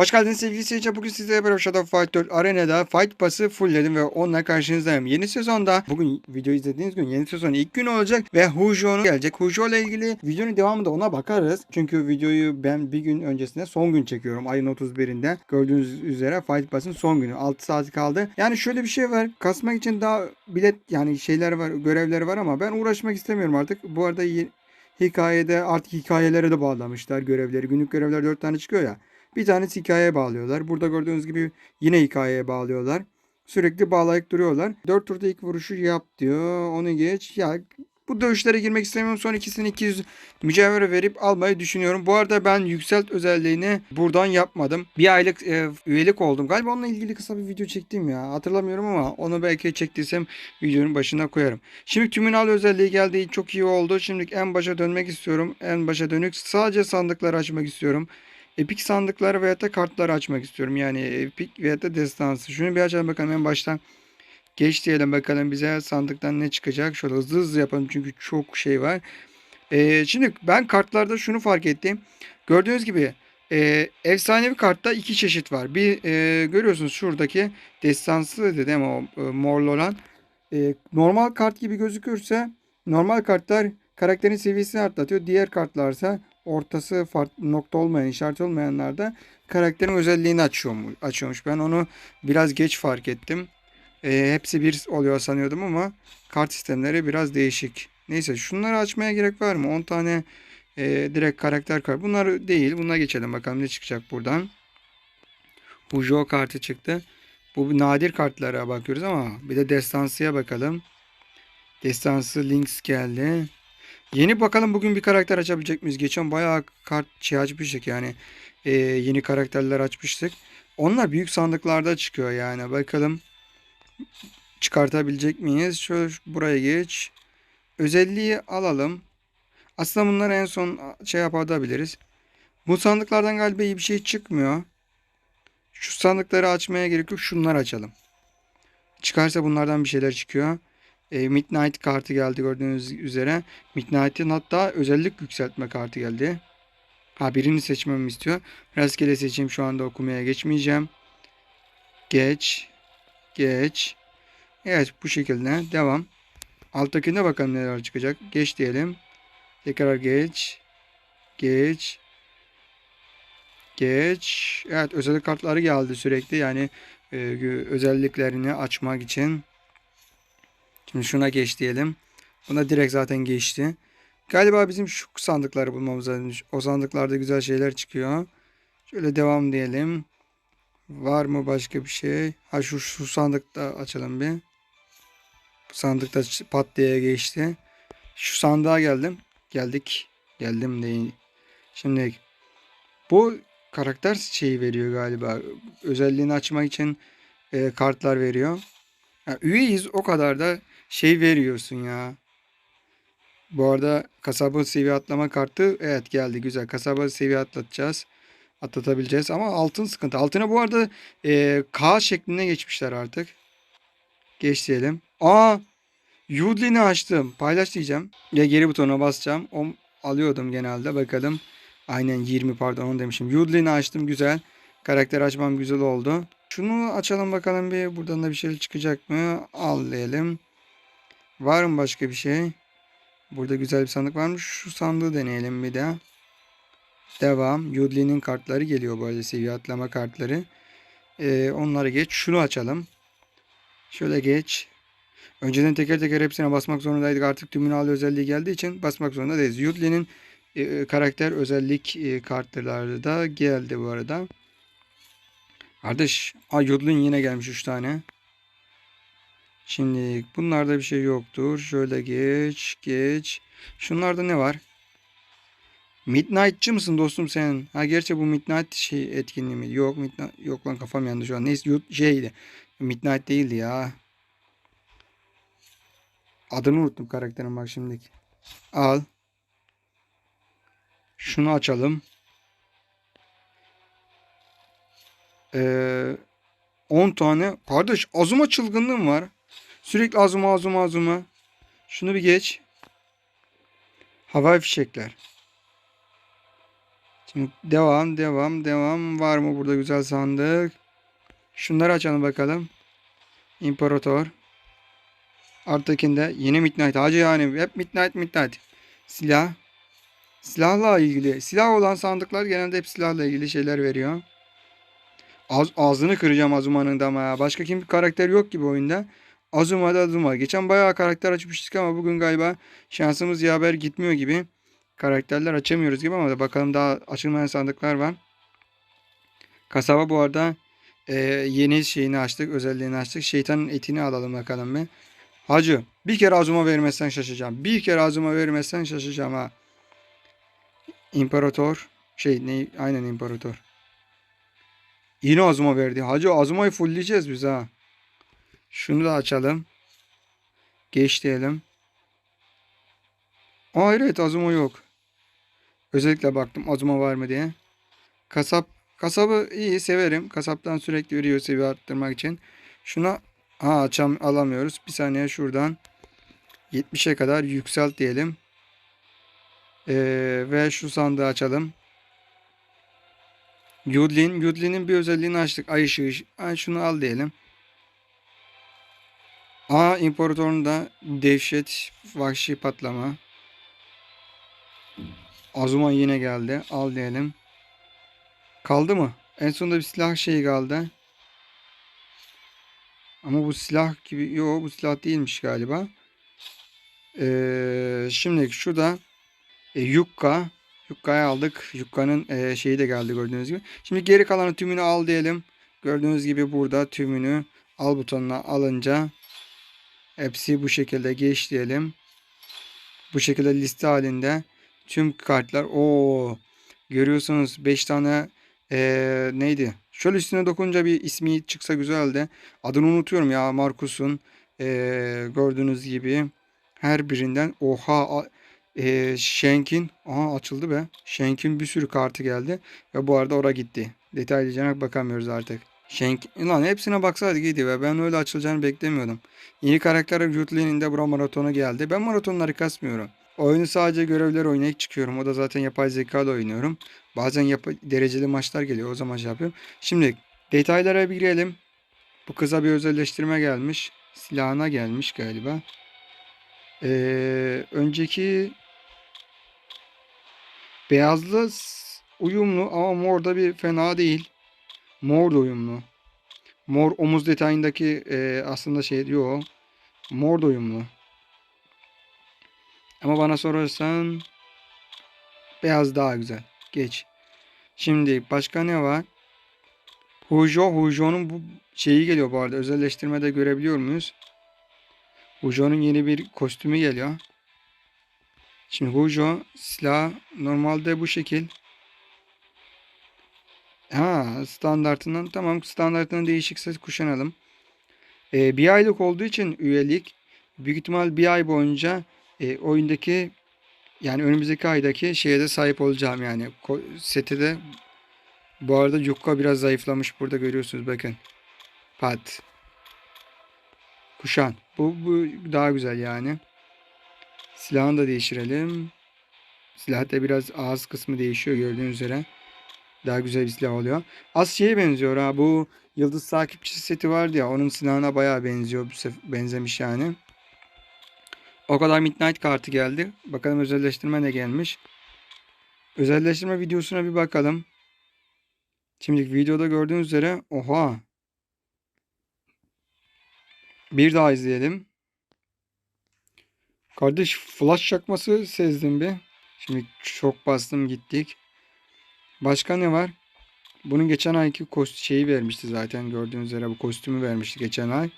Hoş geldiniz sevgili seyirciler. Bugün sizlerle beraber Shadow Fight 4 Arena'da Fight Pass'ı fullledim ve onunla karşınızdayım. Yeni sezonda, bugün video izlediğiniz gün yeni sezonun ilk günü olacak ve Hujo'nun gelecek. Hujo ile ilgili videonun devamında ona bakarız. Çünkü videoyu ben bir gün öncesinde son gün çekiyorum. Ayın 31'inde. Gördüğünüz üzere Fight Pass'ın son günü. 6 saat kaldı. Yani şöyle bir şey var. Kasmak için daha bilet yani şeyler var, görevleri var ama ben uğraşmak istemiyorum artık. Bu arada hikayede artık hikayelere de bağlamışlar görevleri. Günlük görevler 4 tane çıkıyor ya. Bir tanesi hikayeye bağlıyorlar. Burada gördüğünüz gibi yine hikayeye bağlıyorlar. Sürekli bağlayıp duruyorlar. 4 turda ilk vuruşu yap diyor. Onu geç. Ya bu dövüşlere girmek istemiyorum. Son ikisini 200 mücevher verip almayı düşünüyorum. Bu arada ben yükselt özelliğini buradan yapmadım. Bir aylık e, üyelik oldum. Galiba onunla ilgili kısa bir video çektim ya. Hatırlamıyorum ama onu belki çektiysem videonun başına koyarım. Şimdi tümünal özelliği geldiği çok iyi oldu. Şimdi en başa dönmek istiyorum. En başa dönük sadece sandıkları açmak istiyorum. Epik sandıkları veya da kartları açmak istiyorum. Yani epik veya da destansı. Şunu bir açalım bakalım en baştan. Geç diyelim bakalım bize sandıktan ne çıkacak. Şöyle hızlı hızlı yapalım çünkü çok şey var. Ee, şimdi ben kartlarda şunu fark ettim. Gördüğünüz gibi e, efsanevi kartta iki çeşit var. Bir e, görüyorsunuz şuradaki destansı dedi ama o e, morlu olan. E, normal kart gibi gözükürse normal kartlar karakterin seviyesini artlatıyor. Diğer kartlarsa ortası farklı nokta olmayan, işaret olmayanlarda karakterin özelliğini açıyormuş. açıyormuş. Ben onu biraz geç fark ettim. E, hepsi bir oluyor sanıyordum ama kart sistemleri biraz değişik. Neyse şunları açmaya gerek var mı? 10 tane e, direkt karakter kart. Bunlar değil. Buna geçelim bakalım ne çıkacak buradan. Hujo kartı çıktı. Bu nadir kartlara bakıyoruz ama bir de destansıya bakalım. Destansı Lynx geldi. Yeni bakalım bugün bir karakter açabilecek miyiz? Geçen bayağı kart şey açmıştık yani. Ee, yeni karakterler açmıştık. Onlar büyük sandıklarda çıkıyor yani. Bakalım çıkartabilecek miyiz? Şöyle buraya geç. Özelliği alalım. Aslında bunları en son şey yapabiliriz. Bu sandıklardan galiba iyi bir şey çıkmıyor. Şu sandıkları açmaya gerek yok. Şunları açalım. Çıkarsa bunlardan bir şeyler çıkıyor. E, Midnight kartı geldi gördüğünüz üzere. Midnight'in hatta özellik yükseltme kartı geldi. Ha birini seçmemi istiyor. Rastgele seçeyim şu anda okumaya geçmeyeceğim. Geç. Geç. Evet bu şekilde devam. Alttakine bakalım neler çıkacak. Geç diyelim. Tekrar geç. Geç. Geç. Evet özellik kartları geldi sürekli. Yani e, özelliklerini açmak için. Şimdi şuna geç diyelim. Buna direkt zaten geçti. Galiba bizim şu sandıkları bulmamız lazım. O sandıklarda güzel şeyler çıkıyor. Şöyle devam diyelim. Var mı başka bir şey? Ha şu, şu sandıkta açalım bir. Bu sandıkta pat diye geçti. Şu sandığa geldim. Geldik. Geldim değil. Şimdi bu karakter şeyi veriyor galiba. Özelliğini açmak için e, kartlar veriyor. Ya, üyeyiz o kadar da şey veriyorsun ya. Bu arada kasaba seviye atlama kartı evet geldi güzel. Kasaba seviye atlatacağız. Atlatabileceğiz ama altın sıkıntı. Altına bu arada e, K şeklinde geçmişler artık. Geç diyelim. Aa Yudlin'i açtım. Paylaş diyeceğim. Ya geri butona basacağım. O alıyordum genelde. Bakalım. Aynen 20 pardon onu demişim. Yudlin'i açtım güzel. Karakter açmam güzel oldu. Şunu açalım bakalım bir. Buradan da bir şey çıkacak mı? Al diyelim. Var mı başka bir şey? Burada güzel bir sandık varmış. Şu sandığı deneyelim bir de. Devam. Yudli'nin kartları geliyor böyle seviye atlama kartları. Ee, onları geç. Şunu açalım. Şöyle geç. Önceden teker teker hepsine basmak zorundaydık. Artık tümünü al özelliği geldiği için basmak zorunda değiliz. Yudli'nin e, karakter özellik e, kartları da geldi bu arada. Kardeş, Yudlin yine gelmiş 3 tane. Şimdi bunlarda bir şey yoktur. Şöyle geç, geç. Şunlarda ne var? Midnight'çı mısın dostum sen? Ha gerçi bu Midnight şey etkinliği mi? Yok Midnight yok lan kafam yandı şu an. Neyse yut- şeydi. Midnight değildi ya. Adını unuttum karakterin bak şimdiki. Al. Şunu açalım. Ee, 10 tane. Kardeş azuma çılgınlığım var. Sürekli azuma azuma azuma. Şunu bir geç. Havai fişekler. Şimdi devam devam devam. Var mı burada güzel sandık? Şunları açalım bakalım. İmparator. Arttakinde yeni Midnight. Hacı yani hep Midnight Midnight. Silah. Silahla ilgili. Silah olan sandıklar genelde hep silahla ilgili şeyler veriyor. Az, ağzını kıracağım Azuma'nın da ama ya. Başka kim karakter yok gibi oyunda. Azuma da Azuma. Geçen bayağı karakter açmıştık ama bugün galiba şansımız yaver gitmiyor gibi. Karakterler açamıyoruz gibi ama bakalım daha açılmayan sandıklar var. Kasaba bu arada e, yeni şeyini açtık. Özelliğini açtık. Şeytanın etini alalım bakalım bir. Hacı bir kere Azuma vermezsen şaşacağım. Bir kere Azuma vermezsen şaşacağım ha. İmparator. Şey ne? Aynen imparator. Yine Azuma verdi. Hacı Azuma'yı fullleyeceğiz biz ha. Şunu da açalım. Geç diyelim. Aa evet Azuma yok. Özellikle baktım Azuma var mı diye. Kasap kasabı iyi severim. Kasaptan sürekli ürüyor seviye arttırmak için. Şuna ha açam alamıyoruz. Bir saniye şuradan 70'e kadar yükselt diyelim. Ee, ve şu sandığı açalım. Yudlin. Yudlin'in bir özelliğini açtık. Ay ışığı. Ay şunu al diyelim. Aa imparatorun da devşet vahşi patlama. Azuma yine geldi. Al diyelim. Kaldı mı? En sonunda bir silah şeyi kaldı. Ama bu silah gibi. Yok bu silah değilmiş galiba. Ee, şimdi şurada e, Yukka. Yukka'yı aldık. Yukka'nın e, şeyi de geldi gördüğünüz gibi. Şimdi geri kalanı tümünü al diyelim. Gördüğünüz gibi burada tümünü al butonuna alınca hepsi bu şekilde geç diyelim. Bu şekilde liste halinde tüm kartlar o görüyorsunuz 5 tane e, neydi? Şöyle üstüne dokununca bir ismi çıksa güzeldi. Adını unutuyorum ya Markus'un e, gördüğünüz gibi her birinden oha e, Shank'in aha açıldı be. Shank'in bir sürü kartı geldi ve bu arada ora gitti. Detaylıca bakamıyoruz artık. Shank lan hepsine baksaydık iyiydi ve ben öyle açılacağını beklemiyordum. Yeni karakter Jutlin'in de bura maratonu geldi. Ben maratonları kasmıyorum. Oyunu sadece görevler oynayıp çıkıyorum. O da zaten yapay zeka ile oynuyorum. Bazen yap dereceli maçlar geliyor. O zaman şey yapıyorum. Şimdi detaylara bir girelim. Bu kıza bir özelleştirme gelmiş. Silahına gelmiş galiba. Ee, önceki beyazlı uyumlu ama mor da bir fena değil. Mor da uyumlu. Mor omuz detayındaki e, aslında şey diyor. Mor da uyumlu. Ama bana sorarsan beyaz daha güzel. Geç. Şimdi başka ne var? Hujo, Hujo'nun bu şeyi geliyor bu arada. Özelleştirmede görebiliyor muyuz? Hujo'nun yeni bir kostümü geliyor. Şimdi Hujo silah normalde bu şekil. Ha standartından tamam standartından değişikse kuşanalım. Ee, bir aylık olduğu için üyelik büyük ihtimal bir ay boyunca e, oyundaki yani önümüzdeki aydaki şeye de sahip olacağım yani. Seti de bu arada Yukka biraz zayıflamış burada görüyorsunuz bakın. Pat. Kuşan. Bu, bu daha güzel yani. Silahını da değiştirelim. Silah da biraz ağız kısmı değişiyor gördüğünüz üzere. Daha güzel bir silah oluyor. Az şeye benziyor ha. Bu Yıldız takipçisi seti vardı ya. Onun silahına bayağı benziyor. Benzemiş yani. O kadar Midnight kartı geldi. Bakalım özelleştirme ne gelmiş. Özelleştirme videosuna bir bakalım. Şimdi videoda gördüğünüz üzere oha. Bir daha izleyelim. Kardeş flash çakması sezdim bir. Şimdi çok bastım gittik. Başka ne var? Bunun geçen ayki kost şeyi vermişti zaten gördüğünüz üzere bu kostümü vermişti geçen ay.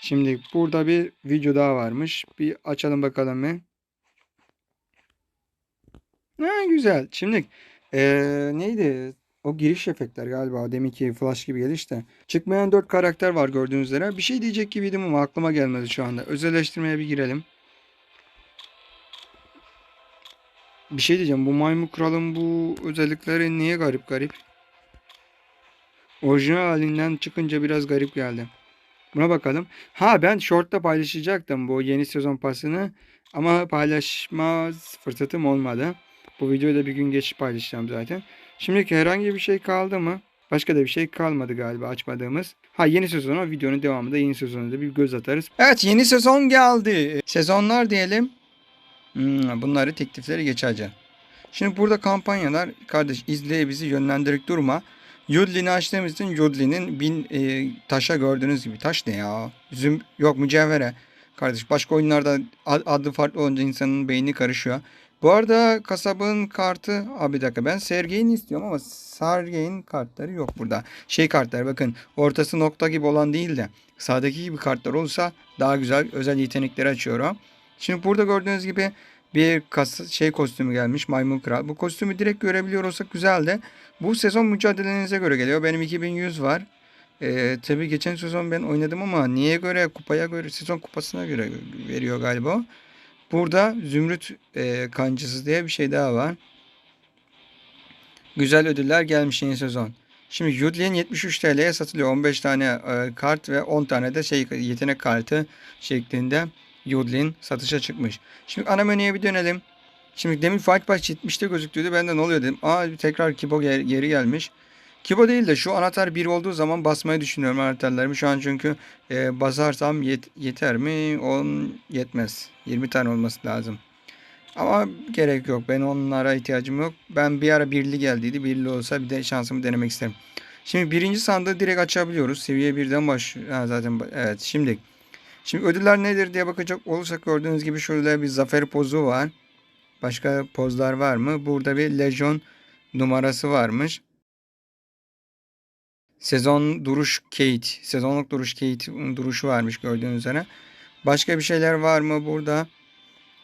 Şimdi burada bir video daha varmış. Bir açalım bakalım mı? Ha, güzel. Şimdi eee, neydi? O giriş efektler galiba. Deminki flash gibi gelişti. Çıkmayan 4 karakter var gördüğünüz üzere. Bir şey diyecek gibiydim ama aklıma gelmedi şu anda. Özelleştirmeye bir girelim. Bir şey diyeceğim. Bu maymun kralın bu özellikleri niye garip garip? Orijinal halinden çıkınca biraz garip geldi. Buna bakalım. Ha ben short'ta paylaşacaktım bu yeni sezon pasını. Ama paylaşma fırsatım olmadı. Bu videoyu da bir gün geç paylaşacağım zaten. Şimdiki herhangi bir şey kaldı mı? Başka da bir şey kalmadı galiba açmadığımız. Ha yeni sezona videonun devamında yeni sezona da bir göz atarız. Evet yeni sezon geldi. Sezonlar diyelim. Hmm, bunları teklifleri geçeceğim. Şimdi burada kampanyalar kardeş izleye bizi yönlendirip durma. Yudlin'i açtığımız için Yudlin'in bin e, taşa gördüğünüz gibi taş ne ya? Züm yok mücevhere. Kardeş başka oyunlarda ad- adı farklı olunca insanın beyni karışıyor. Bu arada kasabın kartı abi dakika ben Sergey'in istiyorum ama Sergey'in kartları yok burada. Şey kartlar bakın ortası nokta gibi olan değil de sağdaki gibi kartlar olsa daha güzel özel yetenekleri açıyorum. Şimdi burada gördüğünüz gibi bir kas şey kostümü gelmiş maymun kral. Bu kostümü direkt görebiliyor olsak güzel de bu sezon mücadelenize göre geliyor. Benim 2100 var. Ee, tabii geçen sezon ben oynadım ama niye göre kupaya göre sezon kupasına göre veriyor galiba. Burada zümrüt e, kancısı diye bir şey daha var. Güzel ödüller gelmiş yeni sezon. Şimdi Yudlin 73 TL'ye satılıyor. 15 tane e, kart ve 10 tane de şey yetenek kartı şeklinde Yudlin satışa çıkmış. Şimdi ana menüye bir dönelim. Şimdi demin Fight Pass 70'te gözüktüydü. Ben de ne oluyor dedim. Aa tekrar Kibo ger- geri gelmiş. Kibo değil de şu anahtar 1 olduğu zaman basmayı düşünüyorum anahtarlarımı. Şu an çünkü e, basarsam yet- yeter mi? 10 yetmez. 20 tane olması lazım. Ama gerek yok. Ben onlara ihtiyacım yok. Ben bir ara birli geldiydi. Birli olsa bir de şansımı denemek isterim. Şimdi birinci sandığı direkt açabiliyoruz. Seviye birden baş. Ha, zaten evet. Şimdi şimdi ödüller nedir diye bakacak olursak gördüğünüz gibi şurada bir zafer pozu var. Başka pozlar var mı? Burada bir lejyon numarası varmış. Sezon duruş Kate. Sezonluk duruş Kate duruşu varmış gördüğünüz üzere. Başka bir şeyler var mı burada?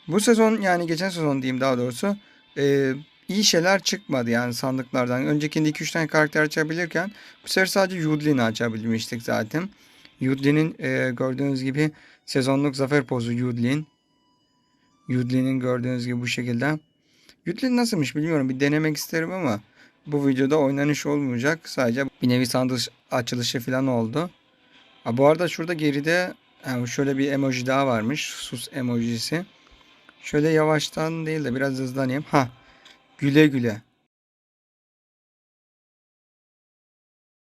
Bu sezon yani geçen sezon diyeyim daha doğrusu e, iyi şeyler çıkmadı yani sandıklardan. Öncekinde 2-3 tane karakter açabilirken bu sefer sadece Yudlin'i açabilmiştik zaten. Yudlin'in e, gördüğünüz gibi sezonluk zafer pozu Yudlin. Yudlin'in gördüğünüz gibi bu şekilde. Yudlin nasılmış bilmiyorum bir denemek isterim ama bu videoda oynanış olmayacak. Sadece bir nevi sandık açılışı falan oldu. Ha, bu arada şurada geride yani şöyle bir emoji daha varmış. Sus emojisi. Şöyle yavaştan değil de biraz hızlanayım. Ha. Güle güle.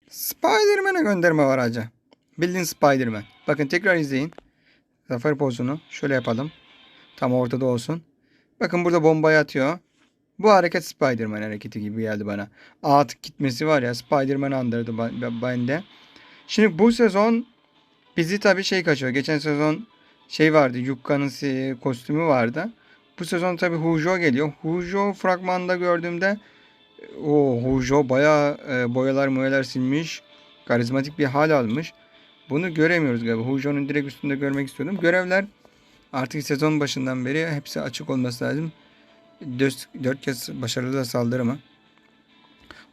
Spider-Man'e gönderme var hacı. Bildiğin Spider-Man. Bakın tekrar izleyin. Zafer pozunu. Şöyle yapalım. Tam ortada olsun. Bakın burada bombayı atıyor. Bu hareket Spider-Man hareketi gibi geldi bana. Atık gitmesi var ya Spider-Man andırdı bende. Şimdi bu sezon bizi tabii şey kaçıyor. Geçen sezon şey vardı. Yukka'nın kostümü vardı. Bu sezon tabii Hujo geliyor. Hujo fragmanda gördüğümde o Hujo bayağı e, boyalar boyalar silmiş. Karizmatik bir hal almış. Bunu göremiyoruz galiba. Hujo'nun direkt üstünde görmek istiyordum. Görevler artık sezon başından beri hepsi açık olması lazım. 4, 4 kez başarılı da saldırı mı?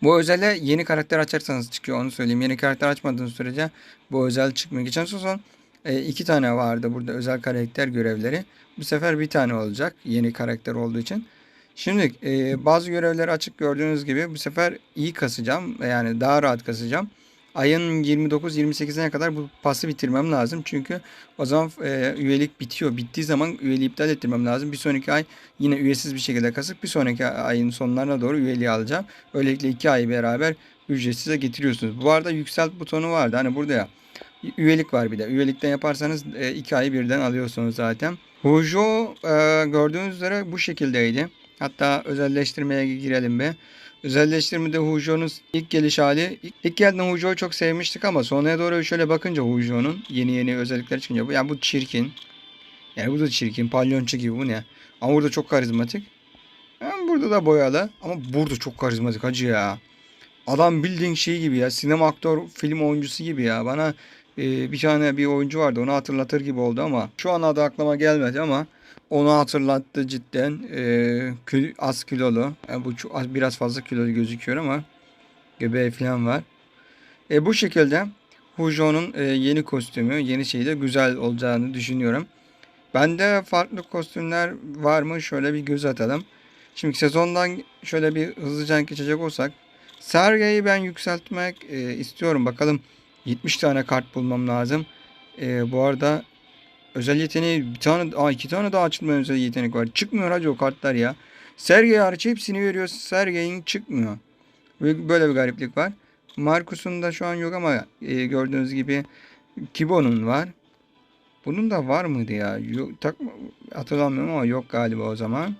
Bu özele yeni karakter açarsanız çıkıyor onu söyleyeyim. Yeni karakter açmadığınız sürece bu özel çıkmıyor. Geçen sezon e, iki tane vardı burada özel karakter görevleri. Bu sefer bir tane olacak yeni karakter olduğu için. Şimdi e, bazı görevleri açık gördüğünüz gibi bu sefer iyi kasacağım. Yani daha rahat kasacağım. Ayın 29-28'ine kadar bu pası bitirmem lazım. Çünkü o zaman e, üyelik bitiyor. Bittiği zaman üyeliği iptal ettirmem lazım. Bir sonraki ay yine üyesiz bir şekilde kasıp bir sonraki ayın sonlarına doğru üyeliği alacağım. Böylelikle iki ay beraber ücretsize getiriyorsunuz. Bu arada yükselt butonu vardı. Hani burada ya üyelik var bir de. Üyelikten yaparsanız e, iki ayı birden alıyorsunuz zaten. Hujo e, gördüğünüz üzere bu şekildeydi. Hatta özelleştirmeye girelim be. Özelleştirmede Hujo'nun ilk geliş hali. İlk, ilk geldiğinde Hujo'yu çok sevmiştik ama sonraya doğru şöyle bakınca Hujo'nun yeni yeni özellikler çıkınca bu yani bu çirkin. Yani bu da çirkin. Palyonçu gibi bu ne? Ama burada çok karizmatik. Yani burada da boyalı ama burada çok karizmatik hacı ya. Adam bildiğin şey gibi ya. Sinema aktör, film oyuncusu gibi ya. Bana e, bir tane bir oyuncu vardı. Onu hatırlatır gibi oldu ama şu an adı aklıma gelmedi ama onu hatırlattı cidden. E, az kilolu. Yani bu çok, az, biraz fazla kilolu gözüküyor ama göbeği falan var. E, bu şekilde Hujo'nun e, yeni kostümü, yeni şeyi de güzel olacağını düşünüyorum. Bende farklı kostümler var mı? Şöyle bir göz atalım. Şimdi sezondan şöyle bir hızlıca geçecek olsak. Sergey'i ben yükseltmek e, istiyorum. Bakalım 70 tane kart bulmam lazım. E, bu arada özel yeteneği bir tane, aa iki tane daha açılmayan özel yetenek var. Çıkmıyor hacı o kartlar ya. Sergey hariç hepsini veriyor. Sergey'in çıkmıyor. Böyle bir gariplik var. Markus'un da şu an yok ama e, gördüğünüz gibi Kibo'nun var. Bunun da var mıydı ya? Yok, tak, hatırlamıyorum ama yok galiba o zaman.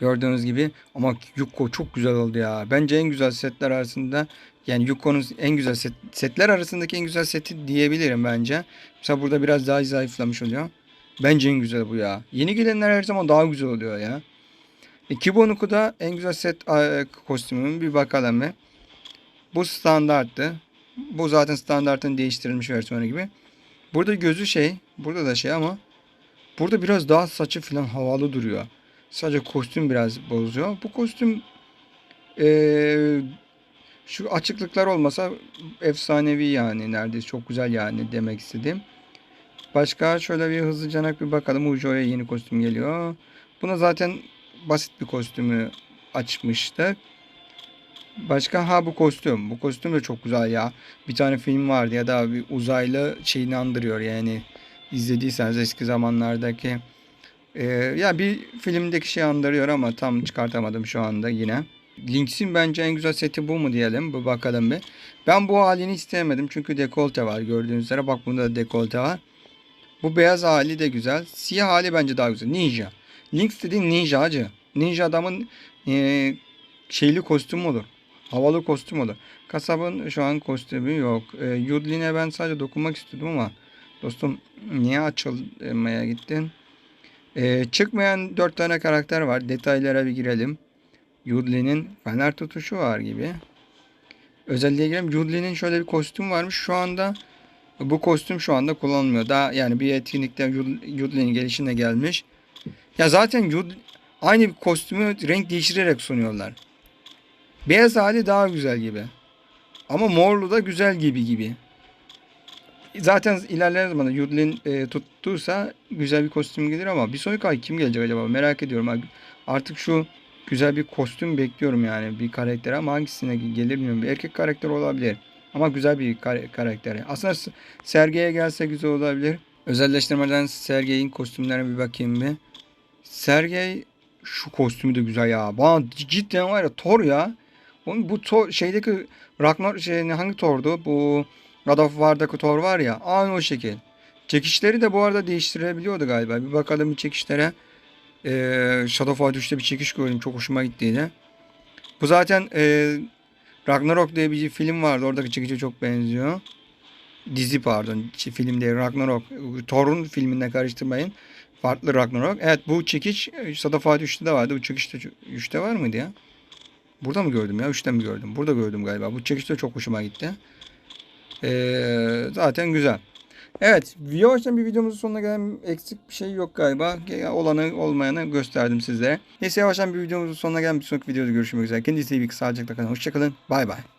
Gördüğünüz gibi ama Yuko çok güzel oldu ya. Bence en güzel setler arasında yani Yuko'nun en güzel set, setler arasındaki en güzel seti diyebilirim bence. Mesela burada biraz daha zayıflamış oluyor. Bence en güzel bu ya. Yeni gelenler her zaman daha güzel oluyor ya. E, Kibonuku da en güzel set e, kostümü bir bakalım bir. Bu standarttı. Bu zaten standartın değiştirilmiş versiyonu gibi. Burada gözü şey. Burada da şey ama. Burada biraz daha saçı falan havalı duruyor. Sadece kostüm biraz bozuyor. Bu kostüm eee, şu açıklıklar olmasa efsanevi yani neredeyse çok güzel yani demek istedim. Başka şöyle bir hızlıca bir bakalım. Ujo'ya yeni kostüm geliyor. Buna zaten basit bir kostümü açmıştık. Başka ha bu kostüm. Bu kostüm de çok güzel ya. Bir tane film vardı ya da bir uzaylı şeyini andırıyor yani. izlediyseniz eski zamanlardaki ee, ya bir filmdeki şey andırıyor ama tam çıkartamadım şu anda yine. Lynx'in bence en güzel seti bu mu diyelim. Bu bakalım bir. Ben bu halini istemedim çünkü dekolte var gördüğünüz üzere. Bak bunda da dekolte var. Bu beyaz hali de güzel. Siyah hali bence daha güzel. Ninja. Lynx dediğin ninja acı. Ninja adamın ee, şeyli kostüm olur. Havalı kostüm olur. Kasabın şu an kostümü yok. E, Yudlin'e ben sadece dokunmak istiyordum ama dostum niye açılmaya gittin? E, çıkmayan 4 tane karakter var. Detaylara bir girelim. Yudlin'in fener tutuşu var gibi. Özelliğe girelim. Yudlin'in şöyle bir kostüm varmış. Şu anda bu kostüm şu anda kullanılmıyor. Daha yani bir etkinlikte Yud- Yudlin'in gelişine gelmiş. Ya zaten Yud aynı bir kostümü renk değiştirerek sunuyorlar. Beyaz hali daha güzel gibi. Ama morlu da güzel gibi gibi. Zaten ilerleyen zamanda Yudlin e, tuttuysa güzel bir kostüm gelir ama bir sonraki ay kim gelecek acaba merak ediyorum. Artık şu güzel bir kostüm bekliyorum yani bir karakter ama hangisine gelir bilmiyorum. Bir erkek karakter olabilir. Ama güzel bir kar- karakter. Aslında Sergey'e gelse güzel olabilir. Özelleştirmeden Sergey'in kostümlerine bir bakayım bir. Sergey şu kostümü de güzel ya. Bana cidden var ya Thor ya. Oğlum bu Thor, şeydeki Ragnar şey, hangi Thor'du? Bu God of War'daki Thor var ya. Aynı o şekil. Çekişleri de bu arada değiştirebiliyordu galiba. Bir bakalım bir çekişlere. Ee, Shadow of War 3'te bir çekiş gördüm. Çok hoşuma gittiydi. Bu zaten e, Ragnarok diye bir film vardı. Oradaki çekişe çok benziyor. Dizi pardon. Film değil Ragnarok. Thor'un filminde karıştırmayın. Farklı Ragnarok. Evet bu çekiş e, Shadow of War 3'te de vardı. Bu çekiş de 3'te var mıydı ya? Burada mı gördüm ya? 3'te mi gördüm? Burada gördüm galiba. Bu çekiş de çok hoşuma gitti. Ee, zaten güzel. Evet. Yavaştan bir videomuzun sonuna gelen eksik bir şey yok galiba. Olanı olmayanı gösterdim sizlere. Neyse yavaştan bir videomuzun sonuna gelen bir sonraki videoda görüşmek üzere. Kendinize iyi bakın. Sağlıcakla kalın. Hoşçakalın. Bay bay.